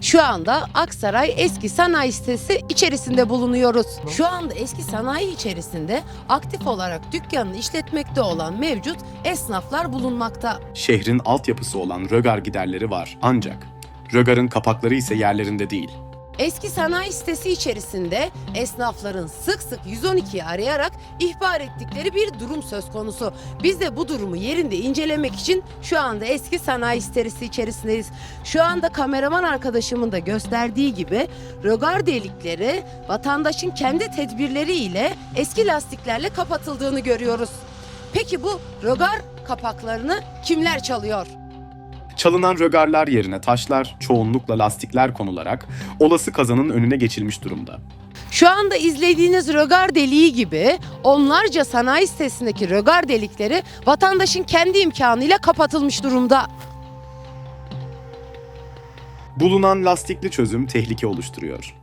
Şu anda Aksaray Eski Sanayi Sitesi içerisinde bulunuyoruz. Şu anda eski sanayi içerisinde aktif olarak dükkanını işletmekte olan mevcut esnaflar bulunmakta. Şehrin altyapısı olan rögar giderleri var ancak rögarın kapakları ise yerlerinde değil. Eski sanayi sitesi içerisinde esnafların sık sık 112'yi arayarak ihbar ettikleri bir durum söz konusu. Biz de bu durumu yerinde incelemek için şu anda eski sanayi sitesi içerisindeyiz. Şu anda kameraman arkadaşımın da gösterdiği gibi rögar delikleri vatandaşın kendi tedbirleri ile eski lastiklerle kapatıldığını görüyoruz. Peki bu rögar kapaklarını kimler çalıyor? Çalınan rögarlar yerine taşlar, çoğunlukla lastikler konularak olası kazanın önüne geçilmiş durumda. Şu anda izlediğiniz rögar deliği gibi onlarca sanayi sitesindeki rögar delikleri vatandaşın kendi imkanıyla kapatılmış durumda. Bulunan lastikli çözüm tehlike oluşturuyor.